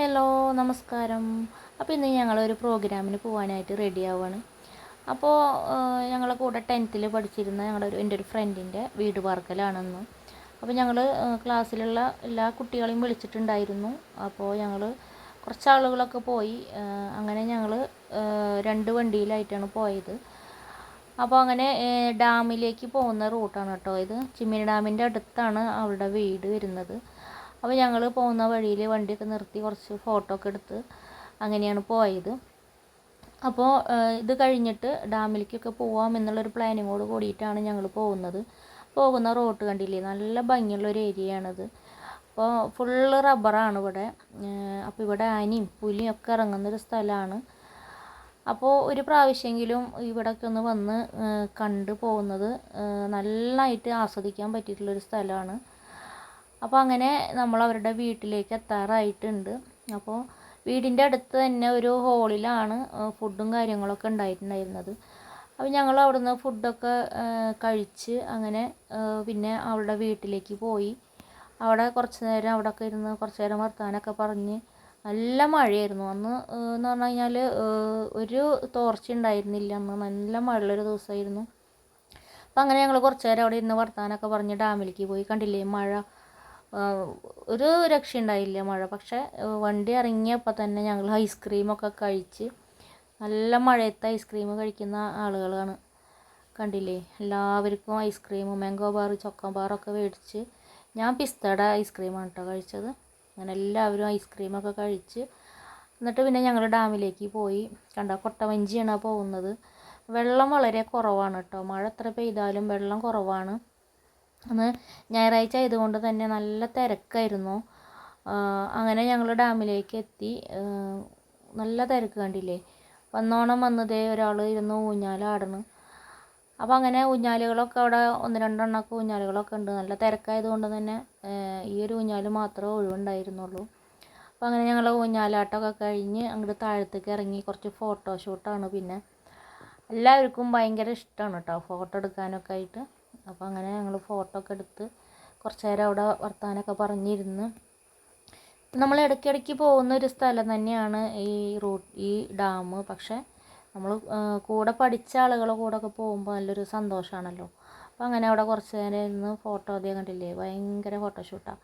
Hello നമസ്കാരം. അപ്പോൾ ഇന്ന് ഞങ്ങളൊരു പ്രോഗ്രാമിന് പോകാനായിട്ട് റെഡി ആവുകയാണ് അപ്പോൾ ഞങ്ങളെ കൂടെ ടെൻത്തിൽ പഠിച്ചിരുന്ന ഞങ്ങളുടെ ഒരു എന്റെ ഒരു ഫ്രണ്ടിന്റെ വീട് പാർക്കലാണെന്ന്. അപ്പോൾ ഞങ്ങൾ ക്ലാസ്സിലുള്ള എല്ലാ കുട്ടികളെയും വിളിച്ചിട്ടുണ്ടായിരുന്നു. അപ്പോൾ ഞങ്ങൾ കുറച്ച് ആളുകളൊക്കെ പോയി അങ്ങനെ ഞങ്ങൾ രണ്ട് വണ്ടിയിലായിട്ടാണ് പോയത്. അപ്പോൾ അങ്ങനെ ഡാമിലേക്ക് പോകുന്ന റൂട്ടാണ് കേട്ടോ ഇത്. ചിമ്മിനി ഡാമിന്റെ അടുത്താണ് അവളുടെ വീട് വരുന്നത്. അപ്പോൾ ഞങ്ങൾ പോകുന്ന വഴിയിൽ വണ്ടിയൊക്കെ നിർത്തി കുറച്ച് ഫോട്ടോ ഒക്കെ എടുത്ത് അങ്ങനെയാണ് പോയത്. അപ്പോൾ ഇത് കഴിഞ്ഞിട്ട് ഡാമിലേക്കൊക്കെ പോവാം എന്നുള്ളൊരു പ്ലാനിങ്ങോട് കൂടിയിട്ടാണ് ഞങ്ങൾ പോകുന്നത്. പോകുന്ന റോട്ട് കണ്ടില്ലേ? നല്ല ഭംഗിയുള്ള ഒരു ഏരിയയാണിത് അപ്പോൾ ഫുള്ള് റബ്ബറാണ് ഇവിടെ. അപ്പോൾ ഇവിടെ ആനയും പുലിയും ഒക്കെ ഇറങ്ങുന്നൊരു സ്ഥലമാണ് അപ്പോൾ ഒരു പ്രാവശ്യമെങ്കിലും ഇവിടെയൊക്കെ ഒന്ന് വന്ന് കണ്ടു പോകുന്നത് നന്നായിട്ട് ആസ്വദിക്കാൻ പറ്റിയിട്ടുള്ളൊരു സ്ഥലമാണ് അപ്പോൾ അങ്ങനെ നമ്മൾ അവരുടെ വീട്ടിലേക്ക് എത്താറായിട്ടുണ്ട്. അപ്പോൾ വീടിന്റെ അടുത്ത് തന്നെ ഒരു ഹോളിലാണ് ഫുഡും കാര്യങ്ങളൊക്കെ ഉണ്ടായിട്ടുണ്ടായിരുന്നത്. അപ്പോൾ ഞങ്ങൾ അവിടുന്ന് ഫുഡൊക്കെ കഴിച്ച് അങ്ങനെ പിന്നെ അവളുടെ വീട്ടിലേക്ക് പോയി. അവിടെ കുറച്ച് നേരം അവിടെയൊക്കെ ഇരുന്ന് കുറച്ച് നേരം വർത്താനൊക്കെ പറഞ്ഞ് നല്ല മഴയായിരുന്നു. അന്ന് എന്ന് പറഞ്ഞു കഴിഞ്ഞാൽ ഒരു തോർച്ച ഉണ്ടായിരുന്നില്ല. അന്ന് നല്ല മഴയുള്ളൊരു ദിവസമായിരുന്നു. അപ്പം അങ്ങനെ ഞങ്ങൾ കുറച്ച് നേരം അവിടെ ഇരുന്ന് വർത്താനൊക്കെ പറഞ്ഞ് ഡാമിലേക്ക് പോയി. കണ്ടില്ലേ മഴ? ഒരു രക്ഷയുണ്ടായില്ല മഴ. പക്ഷേ വണ്ടി ഇറങ്ങിയപ്പോൾ തന്നെ ഞങ്ങൾ ഐസ്ക്രീമൊക്കെ കഴിച്ച് നല്ല മഴയത്ത് ഐസ്ക്രീം കഴിക്കുന്ന ആളുകളാണ്. കണ്ടില്ലേ? എല്ലാവർക്കും ice cream mango bar choco ബാറൊക്കെ മേടിച്ച് ഞാൻ പിസ്തയുടെ ഐസ്ക്രീമാണ് കേട്ടോ കഴിച്ചത്. അങ്ങനെ എല്ലാവരും ഐസ്ക്രീമൊക്കെ കഴിച്ച് എന്നിട്ട് പിന്നെ ഞങ്ങൾ ഡാമിലേക്ക് പോയി. കണ്ട കൊട്ടവഞ്ചിയാണ് പോകുന്നത്. വെള്ളം വളരെ കുറവാണ് കേട്ടോ മഴ എത്ര പെയ്താലും വെള്ളം കുറവാണ്. അന്ന് ഞായറാഴ്ച ആയതുകൊണ്ട് തന്നെ നല്ല തിരക്കായിരുന്നു. അങ്ങനെ ഞങ്ങൾ ഡാമിലേക്ക് എത്തി. നല്ല തിരക്ക് കണ്ടില്ലേ? വന്നോണം വന്നതേ ഒരാൾ ഇരുന്ന് ഊഞ്ഞാലാടണ്. അപ്പോൾ അങ്ങനെ ഊഞ്ഞാലുകളൊക്കെ അവിടെ ഒന്ന് രണ്ടെണ്ണമൊക്കെ ഊഞ്ഞാലുകളൊക്കെ ഉണ്ട്. നല്ല തിരക്കായതുകൊണ്ട് തന്നെ ഈ ഒരു ഊഞ്ഞാൽ മാത്രമേ ഒഴിവുണ്ടായിരുന്നുള്ളൂ. അപ്പോൾ അങ്ങനെ ഞങ്ങൾ ഊഞ്ഞാലാട്ടമൊക്കെ കഴിഞ്ഞ് അങ്ങോട്ട് താഴത്തേക്ക് ഇറങ്ങി കുറച്ച് ഫോട്ടോഷൂട്ടാണ് പിന്നെ. എല്ലാവർക്കും ഭയങ്കര ഇഷ്ടമാണ് കേട്ടോ ഫോട്ടോ എടുക്കാനൊക്കെ ആയിട്ട്. അപ്പോൾ അങ്ങനെ ഞങ്ങൾ ഫോട്ടോ ഒക്കെ എടുത്ത് കുറച്ച് നേരം അവിടെ വർത്താനമൊക്കെ പറഞ്ഞിരുന്ന്. നമ്മൾ ഇടയ്ക്കിടയ്ക്ക് പോകുന്ന ഒരു സ്ഥലം തന്നെയാണ് ഈ റൂട്ട് ഈ ഡാം പക്ഷേ നമ്മൾ കൂടെ പഠിച്ച ആളുകളെ കൂടെ ഒക്കെ പോകുമ്പോൾ നല്ലൊരു സന്തോഷമാണല്ലോ അപ്പോൾ അങ്ങനെ അവിടെ കുറച്ച് നേരം ഇരുന്ന് ഫോട്ടോ അധികം കണ്ടില്ലേ? ഭയങ്കര ഫോട്ടോഷൂട്ടാണ്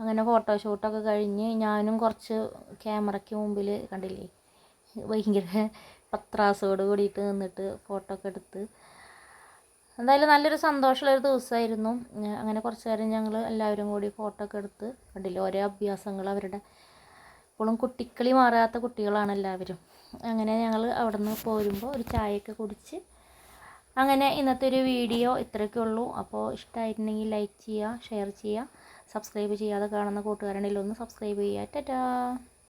അങ്ങനെ ഫോട്ടോഷൂട്ടൊക്കെ കഴിഞ്ഞ് ഞാനും കുറച്ച് ക്യാമറയ്ക്ക് മുമ്പിൽ കണ്ടില്ലേ? ഭയങ്കര പത്രാസോട് കൂടിയിട്ട് നിന്നിട്ട് ഫോട്ടോ ഒക്കെ എടുത്ത് എന്തായാലും നല്ലൊരു സന്തോഷമുള്ളൊരു ദിവസമായിരുന്നു. അങ്ങനെ കുറച്ച് നേരം ഞങ്ങൾ എല്ലാവരും കൂടി ഫോട്ടോ ഒക്കെ എടുത്ത് കണ്ടില്ല? ഓരോ അഭ്യാസങ്ങൾ അവരുടെ ഇപ്പോഴും കുട്ടിക്കളി മാറാത്ത കുട്ടികളാണ് എല്ലാവരും. അങ്ങനെ ഞങ്ങൾ അവിടെ നിന്ന് പോരുമ്പോൾ ഒരു ചായയൊക്കെ കുടിച്ച് അങ്ങനെ ഇന്നത്തെ ഒരു വീഡിയോ ഇത്രയൊക്കെ ഉള്ളൂ. അപ്പോൾ ഇഷ്ടമായിട്ടുണ്ടെങ്കിൽ ലൈക്ക് ചെയ്യുക ഷെയർ ചെയ്യുക സബ്സ്ക്രൈബ് ചെയ്യാതെ കാണുന്ന കൂട്ടുകാരുണ്ടെങ്കിൽ ഒന്ന് സബ്സ്ക്രൈബ് ചെയ്യുക. ടാറ്റാ!